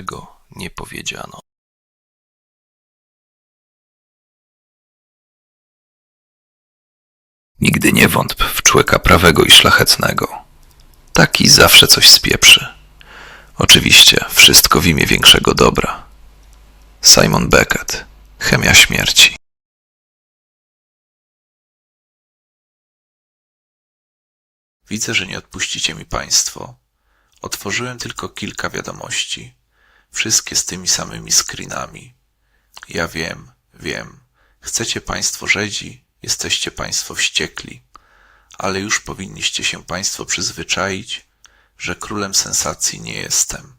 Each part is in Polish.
czego nie powiedziano. Nigdy nie wątp w człowieka prawego i szlachetnego. Taki zawsze coś spieprzy. Oczywiście wszystko w imię większego dobra. Simon Beckett, Chemia śmierci. Widzę, że nie odpuścicie mi państwo. Otworzyłem tylko kilka wiadomości. Wszystkie z tymi samymi screenami. Ja wiem, wiem. Chcecie państwo rzedzi, jesteście państwo wściekli. Ale już powinniście się państwo przyzwyczaić, że królem sensacji nie jestem.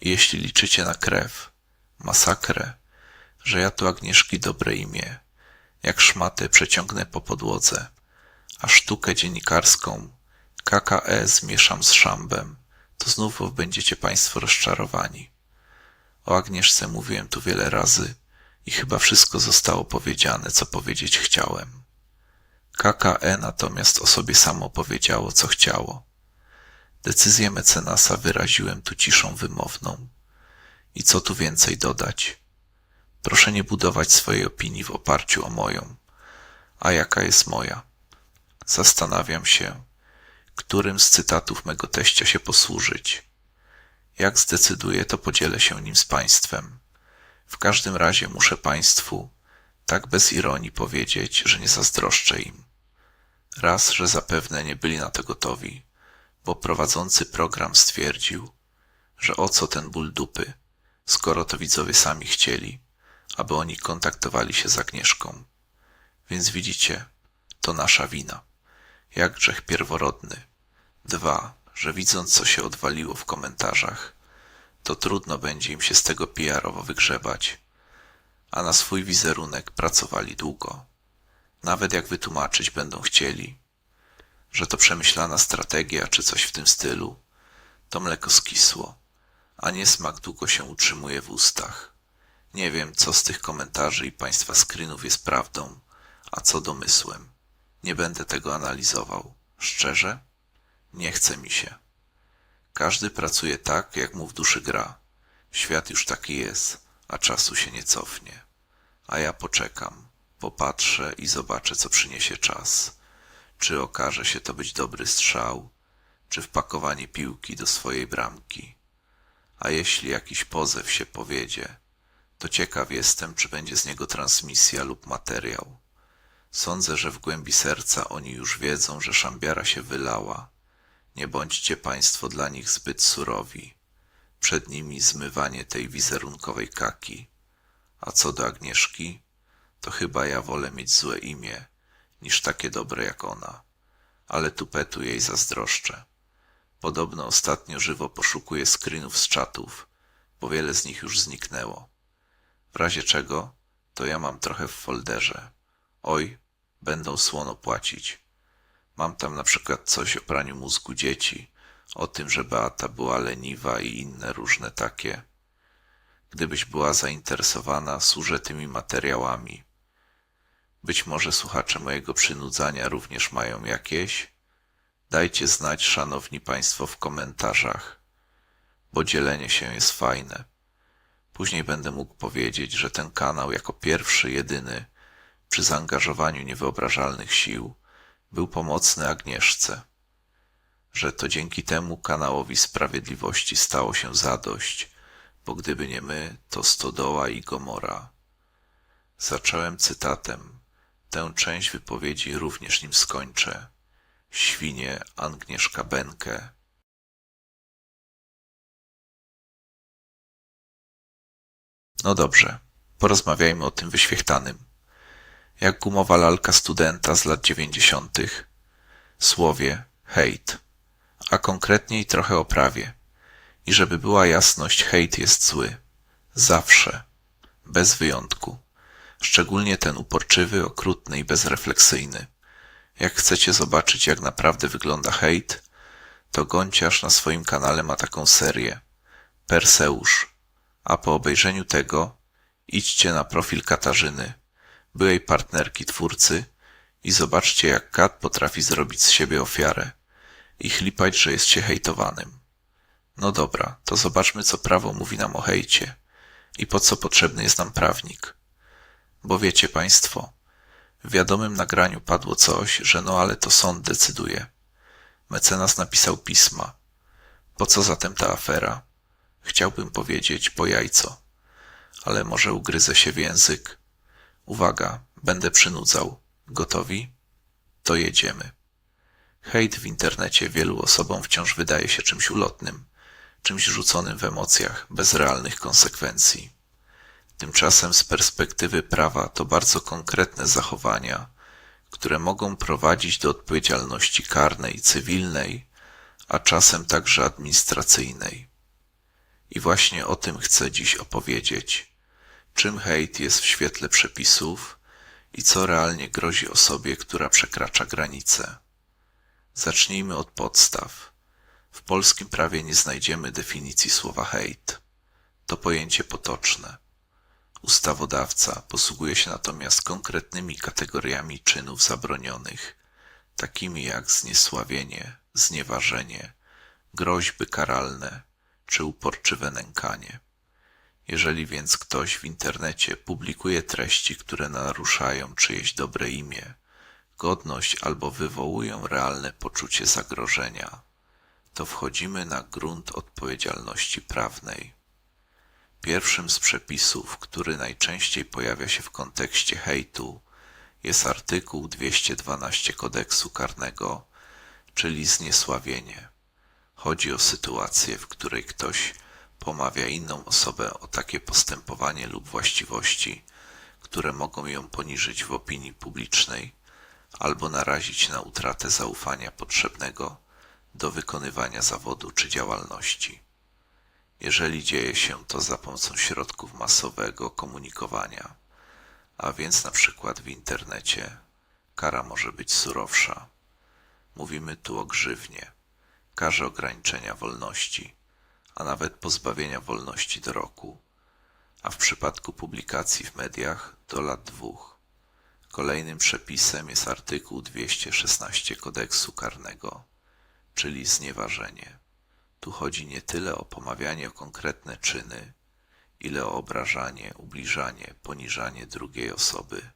I jeśli liczycie na krew, masakrę, że ja tu Agnieszki dobre imię, jak szmatę przeciągnę po podłodze, a sztukę dziennikarską KKE zmieszam z szambem, to znów będziecie Państwo rozczarowani. O Agnieszce mówiłem tu wiele razy i chyba wszystko zostało powiedziane, co powiedzieć chciałem. KKE natomiast o sobie samo powiedziało, co chciało. Decyzję mecenasa wyraziłem tu ciszą wymowną. I co tu więcej dodać? Proszę nie budować swojej opinii w oparciu o moją. A jaka jest moja? Zastanawiam się, którym z cytatów mego teścia się posłużyć. Jak zdecyduję, to podzielę się nim z państwem. W każdym razie muszę państwu tak bez ironii powiedzieć, że nie zazdroszczę im. Raz, że zapewne nie byli na to gotowi, bo prowadzący program stwierdził, że o co ten ból dupy, skoro to widzowie sami chcieli, aby oni kontaktowali się z Agnieszką. Więc widzicie, to nasza wina. Jak grzech pierworodny. Dwa, że widząc co się odwaliło w komentarzach, to trudno będzie im się z tego PR-owo wygrzebać, a na swój wizerunek pracowali długo. Nawet jak wytłumaczyć będą chcieli, że to przemyślana strategia czy coś w tym stylu, to mleko skisło, a niesmak długo się utrzymuje w ustach. Nie wiem, co z tych komentarzy i państwa screenów jest prawdą, a co domysłem. Nie będę tego analizował. Szczerze? Nie chce mi się. Każdy pracuje tak, jak mu w duszy gra. Świat już taki jest, a czasu się nie cofnie. A ja poczekam, popatrzę i zobaczę, co przyniesie czas. Czy okaże się to być dobry strzał, czy wpakowanie piłki do swojej bramki. A jeśli jakiś pozew się powiedzie, to ciekaw jestem, czy będzie z niego transmisja lub materiał. Sądzę, że w głębi serca oni już wiedzą, że szambiara się wylała. Nie bądźcie państwo dla nich zbyt surowi. Przed nimi zmywanie tej wizerunkowej kaki. A co do Agnieszki, to chyba ja wolę mieć złe imię, niż takie dobre jak ona. Ale tupetu jej zazdroszczę. Podobno ostatnio żywo poszukuje screenów z czatów, bo wiele z nich już zniknęło. W razie czego, to ja mam trochę w folderze. Oj, będą słono płacić. Mam tam na przykład coś o praniu mózgu dzieci, o tym, że Beata była leniwa i inne różne takie. Gdybyś była zainteresowana, służę tymi materiałami. Być może słuchacze mojego przynudzania również mają jakieś? Dajcie znać, szanowni państwo, w komentarzach, bo dzielenie się jest fajne. Później będę mógł powiedzieć, że ten kanał jako pierwszy, jedyny, przy zaangażowaniu niewyobrażalnych sił, był pomocny Agnieszce, że to dzięki temu kanałowi sprawiedliwości stało się zadość, bo gdyby nie my, to Stodoła i Gomora. Zacząłem cytatem. Tę część wypowiedzi również nim skończę. Świnie Agnieszka Benkę. No dobrze, porozmawiajmy o tym wyświechtanym. Jak gumowa lalka studenta z lat dziewięćdziesiątych. Słowie hejt, a konkretniej trochę o prawie. I żeby była jasność, hejt jest zły. Zawsze. Bez wyjątku. Szczególnie ten uporczywy, okrutny i bezrefleksyjny. Jak chcecie zobaczyć, jak naprawdę wygląda hejt, to Gąciarz na swoim kanale ma taką serię. Perseusz. A po obejrzeniu tego idźcie na profil Katarzyny, byłej partnerki twórcy i zobaczcie, jak Kat potrafi zrobić z siebie ofiarę i chlipać, że jest się hejtowanym. No dobra, to zobaczmy, co prawo mówi nam o hejcie i po co potrzebny jest nam prawnik. Bo wiecie państwo, w wiadomym nagraniu padło coś, że no ale to sąd decyduje. Mecenas napisał pisma. Po co zatem ta afera? Chciałbym powiedzieć po jajco, ale może ugryzę się w język. Uwaga, będę przynudzał. Gotowi? To jedziemy. Hejt w internecie wielu osobom wciąż wydaje się czymś ulotnym, czymś rzuconym w emocjach, bez realnych konsekwencji. Tymczasem z perspektywy prawa to bardzo konkretne zachowania, które mogą prowadzić do odpowiedzialności karnej, cywilnej, a czasem także administracyjnej. I właśnie o tym chcę dziś opowiedzieć. Czym hejt jest w świetle przepisów i co realnie grozi osobie, która przekracza granice. Zacznijmy od podstaw. W polskim prawie nie znajdziemy definicji słowa hejt. To pojęcie potoczne. Ustawodawca posługuje się natomiast konkretnymi kategoriami czynów zabronionych, takimi jak zniesławienie, znieważenie, groźby karalne czy uporczywe nękanie. Jeżeli więc ktoś w internecie publikuje treści, które naruszają czyjeś dobre imię, godność albo wywołują realne poczucie zagrożenia, to wchodzimy na grunt odpowiedzialności prawnej. Pierwszym z przepisów, który najczęściej pojawia się w kontekście hejtu, jest artykuł 212 kodeksu karnego, czyli zniesławienie. Chodzi o sytuację, w której ktoś pomawia inną osobę o takie postępowanie lub właściwości, które mogą ją poniżyć w opinii publicznej albo narazić na utratę zaufania potrzebnego do wykonywania zawodu czy działalności. Jeżeli dzieje się to za pomocą środków masowego komunikowania, a więc na przykład w internecie, kara może być surowsza. Mówimy tu o grzywnie, karze ograniczenia wolności, a nawet pozbawienia wolności do roku, a w przypadku publikacji w mediach do lat dwóch. Kolejnym przepisem jest artykuł 216 kodeksu karnego, czyli znieważenie. Tu chodzi nie tyle o pomawianie o konkretne czyny, ile o obrażanie, ubliżanie, poniżanie drugiej osoby.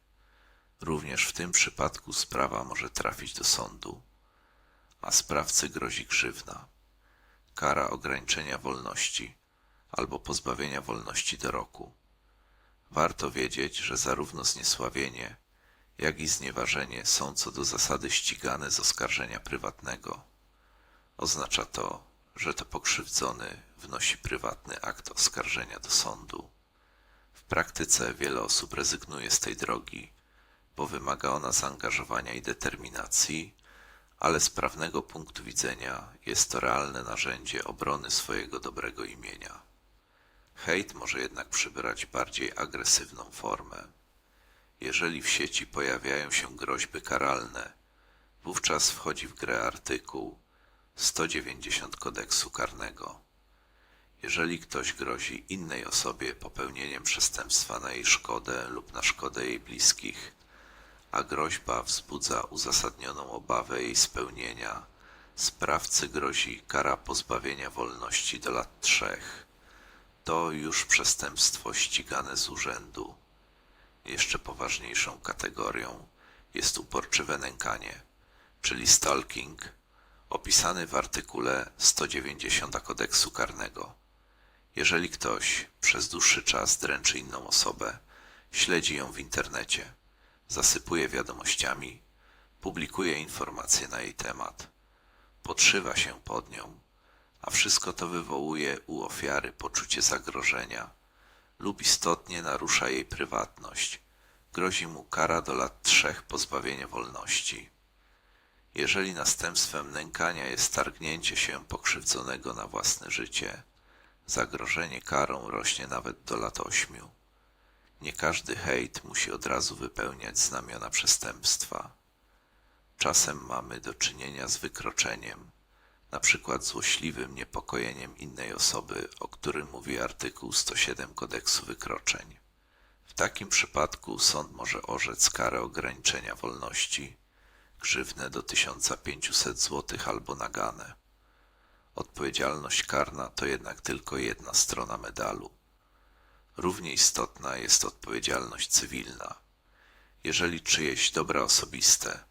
Również w tym przypadku sprawa może trafić do sądu, a sprawcy grozi grzywna kara ograniczenia wolności albo pozbawienia wolności do roku. Warto wiedzieć, że zarówno zniesławienie, jak i znieważenie są co do zasady ścigane z oskarżenia prywatnego. Oznacza to, że to pokrzywdzony wnosi prywatny akt oskarżenia do sądu. W praktyce wiele osób rezygnuje z tej drogi, bo wymaga ona zaangażowania i determinacji, ale z prawnego punktu widzenia jest to realne narzędzie obrony swojego dobrego imienia. Hejt może jednak przybrać bardziej agresywną formę. Jeżeli w sieci pojawiają się groźby karalne, wówczas wchodzi w grę artykuł 190 kodeksu karnego. Jeżeli ktoś grozi innej osobie popełnieniem przestępstwa na jej szkodę lub na szkodę jej bliskich, a groźba wzbudza uzasadnioną obawę jej spełnienia, sprawcy grozi kara pozbawienia wolności do lat trzech. To już przestępstwo ścigane z urzędu. Jeszcze poważniejszą kategorią jest uporczywe nękanie, czyli stalking, opisany w artykule 190 kodeksu karnego. Jeżeli ktoś przez dłuższy czas dręczy inną osobę, śledzi ją w internecie, zasypuje wiadomościami, publikuje informacje na jej temat, podszywa się pod nią, a wszystko to wywołuje u ofiary poczucie zagrożenia lub istotnie narusza jej prywatność. Grozi mu kara do lat trzech pozbawienia wolności. Jeżeli następstwem nękania jest targnięcie się pokrzywdzonego na własne życie, zagrożenie karą rośnie nawet do lat ośmiu. Nie każdy hejt musi od razu wypełniać znamiona przestępstwa. Czasem mamy do czynienia z wykroczeniem, na przykład złośliwym niepokojeniem innej osoby, o którym mówi artykuł 107 kodeksu wykroczeń. W takim przypadku sąd może orzec karę ograniczenia wolności, grzywnę do 1500 zł albo nagane. Odpowiedzialność karna to jednak tylko jedna strona medalu. Równie istotna jest odpowiedzialność cywilna. Jeżeli czyjeś dobra osobiste,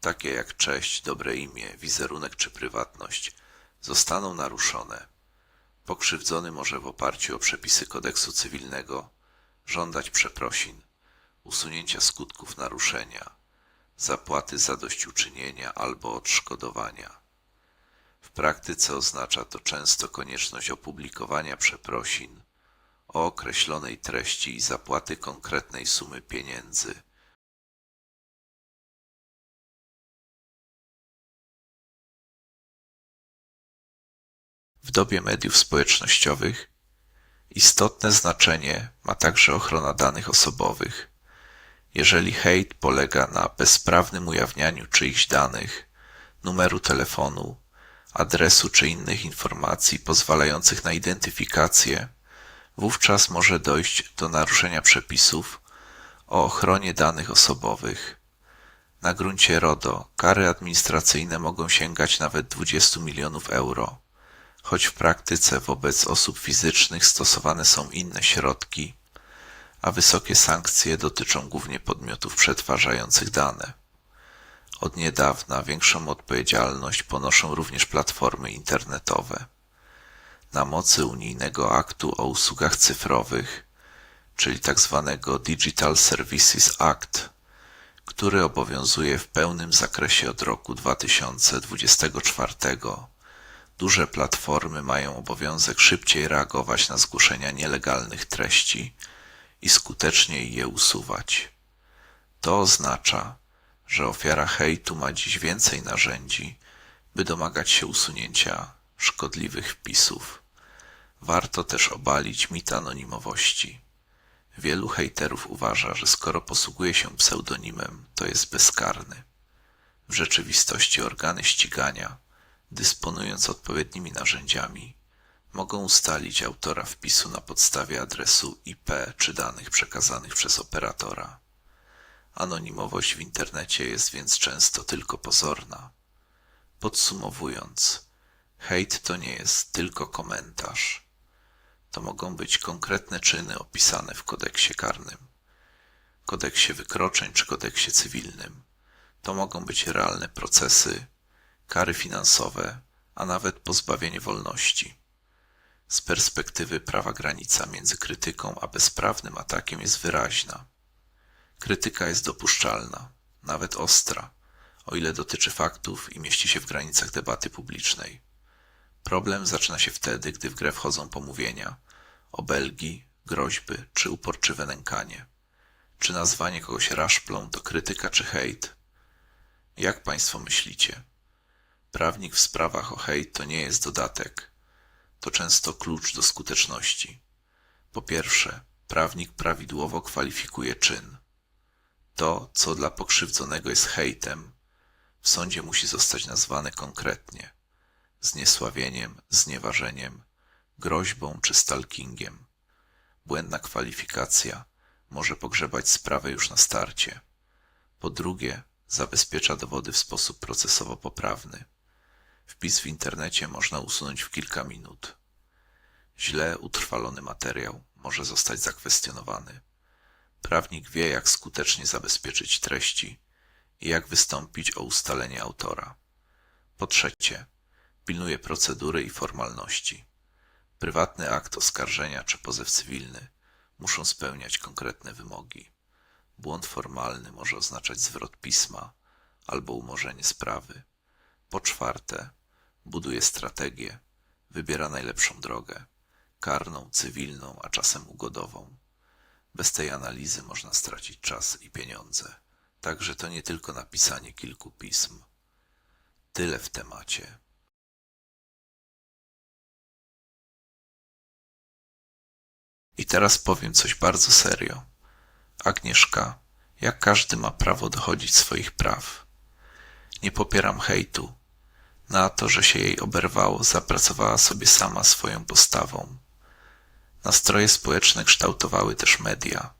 takie jak cześć, dobre imię, wizerunek czy prywatność, zostaną naruszone, pokrzywdzony może w oparciu o przepisy kodeksu cywilnego żądać przeprosin, usunięcia skutków naruszenia, zapłaty zadośćuczynienia albo odszkodowania. W praktyce oznacza to często konieczność opublikowania przeprosin o określonej treści i zapłaty konkretnej sumy pieniędzy. W dobie mediów społecznościowych istotne znaczenie ma także ochrona danych osobowych. Jeżeli hejt polega na bezprawnym ujawnianiu czyichś danych, numeru telefonu, adresu czy innych informacji pozwalających na identyfikację, wówczas może dojść do naruszenia przepisów o ochronie danych osobowych. Na gruncie RODO kary administracyjne mogą sięgać nawet 20 milionów euro, choć w praktyce wobec osób fizycznych stosowane są inne środki, a wysokie sankcje dotyczą głównie podmiotów przetwarzających dane. Od niedawna większą odpowiedzialność ponoszą również platformy internetowe. Na mocy unijnego aktu o usługach cyfrowych, czyli tzw. Digital Services Act, który obowiązuje w pełnym zakresie od roku 2024, duże platformy mają obowiązek szybciej reagować na zgłoszenia nielegalnych treści i skuteczniej je usuwać. To oznacza, że ofiara hejtu ma dziś więcej narzędzi, by domagać się usunięcia szkodliwych wpisów. Warto też obalić mit anonimowości. Wielu hejterów uważa, że skoro posługuje się pseudonimem, to jest bezkarny. W rzeczywistości organy ścigania, dysponując odpowiednimi narzędziami, mogą ustalić autora wpisu na podstawie adresu IP czy danych przekazanych przez operatora. Anonimowość w internecie jest więc często tylko pozorna. Podsumowując, hejt to nie jest tylko komentarz. To mogą być konkretne czyny opisane w kodeksie karnym, kodeksie wykroczeń czy kodeksie cywilnym. To mogą być realne procesy, kary finansowe, a nawet pozbawienie wolności. Z perspektywy prawa granica między krytyką a bezprawnym atakiem jest wyraźna. Krytyka jest dopuszczalna, nawet ostra, o ile dotyczy faktów i mieści się w granicach debaty publicznej. Problem zaczyna się wtedy, gdy w grę wchodzą pomówienia, obelgi, groźby czy uporczywe nękanie. Czy nazwanie kogoś raszplą to krytyka czy hejt? Jak Państwo myślicie? Prawnik w sprawach o hejt to nie jest dodatek. To często klucz do skuteczności. Po pierwsze, prawnik prawidłowo kwalifikuje czyn. To, co dla pokrzywdzonego jest hejtem, w sądzie musi zostać nazwane konkretnie zniesławieniem, znieważeniem, groźbą czy stalkingiem. Błędna kwalifikacja może pogrzebać sprawę już na starcie. Po drugie, zabezpiecza dowody w sposób procesowo poprawny. Wpis w internecie można usunąć w kilka minut. Źle utrwalony materiał może zostać zakwestionowany. Prawnik wie, jak skutecznie zabezpieczyć treści i jak wystąpić o ustalenie autora. Po trzecie, pilnuje procedury i formalności. Prywatny akt oskarżenia czy pozew cywilny muszą spełniać konkretne wymogi. Błąd formalny może oznaczać zwrot pisma albo umorzenie sprawy. Po czwarte, buduje strategię, wybiera najlepszą drogę karną, cywilną, a czasem ugodową. Bez tej analizy można stracić czas i pieniądze. Także to nie tylko napisanie kilku pism. Tyle w temacie. I teraz powiem coś bardzo serio. Agnieszka, jak każdy ma prawo dochodzić swoich praw. Nie popieram hejtu. Na to, że się jej oberwało, zapracowała sobie sama swoją postawą. Nastroje społeczne kształtowały też media,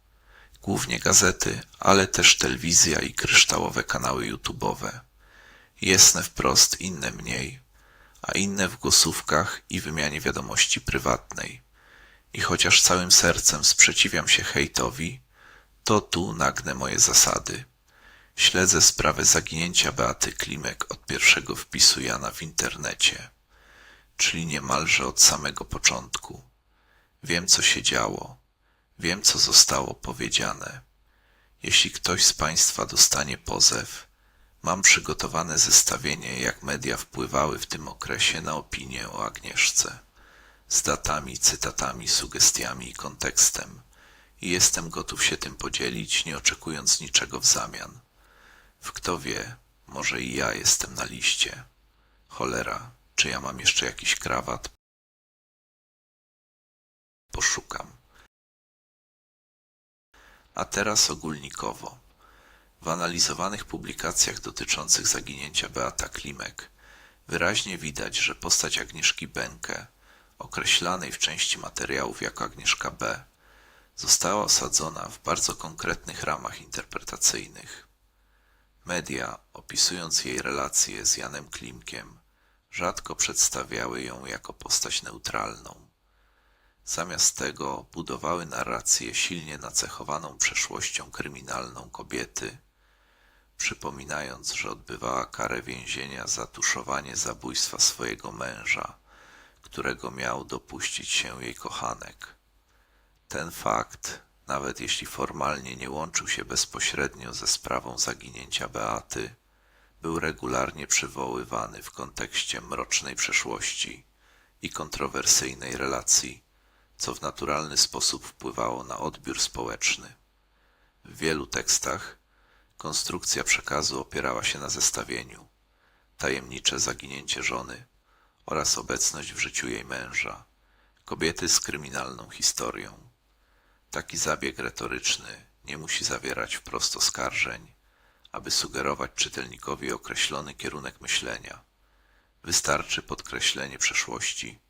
głównie gazety, ale też telewizja i kryształowe kanały YouTube'owe. Jasne wprost, inne mniej, a inne w głosówkach i wymianie wiadomości prywatnej. I chociaż całym sercem sprzeciwiam się hejtowi, to tu nagnę moje zasady. Śledzę sprawę zaginięcia Beaty Klimek od pierwszego wpisu Jana w internecie, czyli niemalże od samego początku. Wiem, co się działo, wiem, co zostało powiedziane. Jeśli ktoś z Państwa dostanie pozew, mam przygotowane zestawienie, jak media wpływały w tym okresie na opinię o Agnieszce, z datami, cytatami, sugestiami i kontekstem. I jestem gotów się tym podzielić, nie oczekując niczego w zamian. W kto wie, może i ja jestem na liście. Cholera, czy ja mam jeszcze jakiś krawat? Poszukam. A teraz ogólnikowo. W analizowanych publikacjach dotyczących zaginięcia Beata Klimek wyraźnie widać, że postać Agnieszki Benke, określanej w części materiałów jako Agnieszka B., została osadzona w bardzo konkretnych ramach interpretacyjnych. Media, opisując jej relacje z Janem Klimkiem, rzadko przedstawiały ją jako postać neutralną. Zamiast tego budowały narrację silnie nacechowaną przeszłością kryminalną kobiety, przypominając, że odbywała karę więzienia za tuszowanie zabójstwa swojego męża, którego miał dopuścić się jej kochanek. Ten fakt, nawet jeśli formalnie nie łączył się bezpośrednio ze sprawą zaginięcia Beaty, był regularnie przywoływany w kontekście mrocznej przeszłości i kontrowersyjnej relacji, co w naturalny sposób wpływało na odbiór społeczny. W wielu tekstach konstrukcja przekazu opierała się na zestawieniu tajemnicze zaginięcie żony oraz obecność w życiu jej męża, kobiety z kryminalną historią. Taki zabieg retoryczny nie musi zawierać wprost oskarżeń, aby sugerować czytelnikowi określony kierunek myślenia. Wystarczy podkreślenie przeszłości,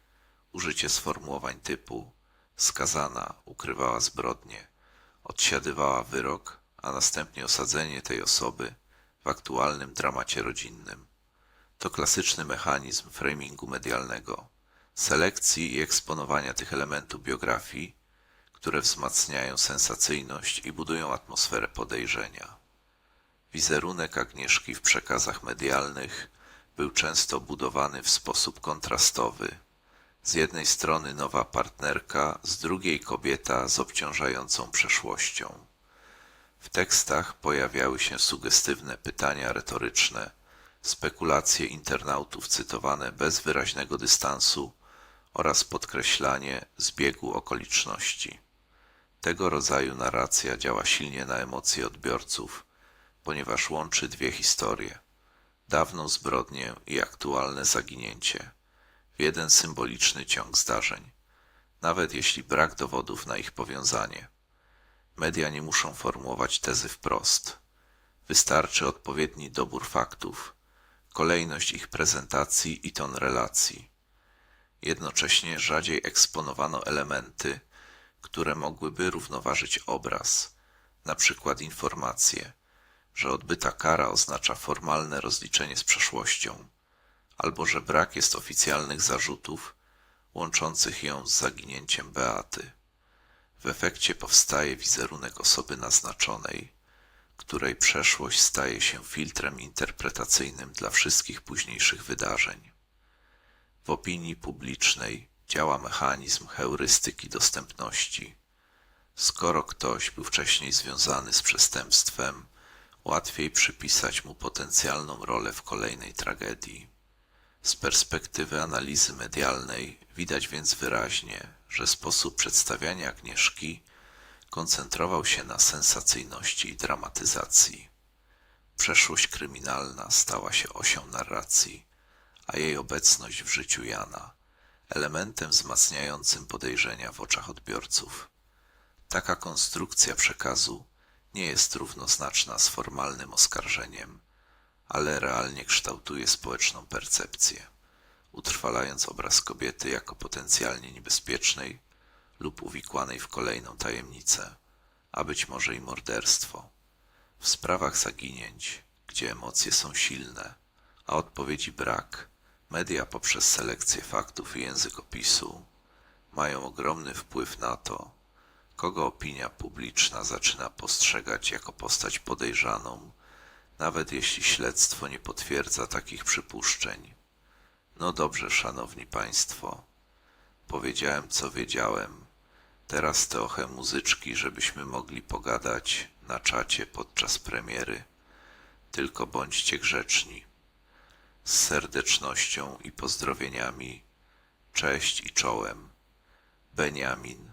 użycie sformułowań typu skazana ukrywała zbrodnię, odsiadywała wyrok, a następnie osadzenie tej osoby w aktualnym dramacie rodzinnym. To klasyczny mechanizm framingu medialnego, selekcji i eksponowania tych elementów biografii, które wzmacniają sensacyjność i budują atmosferę podejrzenia. Wizerunek Agnieszki w przekazach medialnych był często budowany w sposób kontrastowy. Z jednej strony nowa partnerka, z drugiej kobieta z obciążającą przeszłością. W tekstach pojawiały się sugestywne pytania retoryczne, spekulacje internautów cytowane bez wyraźnego dystansu oraz podkreślanie zbiegu okoliczności. Tego rodzaju narracja działa silnie na emocje odbiorców, ponieważ łączy dwie historie dawną zbrodnię i aktualne zaginięcie w jeden symboliczny ciąg zdarzeń, nawet jeśli brak dowodów na ich powiązanie. Media nie muszą formułować tezy wprost. Wystarczy odpowiedni dobór faktów, kolejność ich prezentacji i ton relacji. Jednocześnie rzadziej eksponowano elementy, które mogłyby równoważyć obraz, na przykład informacje, że odbyta kara oznacza formalne rozliczenie z przeszłością, albo że brak jest oficjalnych zarzutów łączących ją z zaginięciem Beaty. W efekcie powstaje wizerunek osoby naznaczonej, której przeszłość staje się filtrem interpretacyjnym dla wszystkich późniejszych wydarzeń. W opinii publicznej działa mechanizm heurystyki dostępności. Skoro ktoś był wcześniej związany z przestępstwem, łatwiej przypisać mu potencjalną rolę w kolejnej tragedii. Z perspektywy analizy medialnej widać więc wyraźnie, że sposób przedstawiania Agnieszki koncentrował się na sensacyjności i dramatyzacji. Przeszłość kryminalna stała się osią narracji, a jej obecność w życiu Jana elementem wzmacniającym podejrzenia w oczach odbiorców. Taka konstrukcja przekazu nie jest równoznaczna z formalnym oskarżeniem, ale realnie kształtuje społeczną percepcję, utrwalając obraz kobiety jako potencjalnie niebezpiecznej lub uwikłanej w kolejną tajemnicę, a być może i morderstwo. W sprawach zaginięć, gdzie emocje są silne, a odpowiedzi brak, Media poprzez selekcję faktów i językopisu mają ogromny wpływ na to, kogo opinia publiczna zaczyna postrzegać jako postać podejrzaną, nawet jeśli śledztwo nie potwierdza takich przypuszczeń. No dobrze, szanowni państwo, powiedziałem co wiedziałem. Teraz trochę muzyczki, żebyśmy mogli pogadać na czacie podczas premiery. Tylko bądźcie grzeczni. Z serdecznością i pozdrowieniami, cześć i czołem. Beniamin.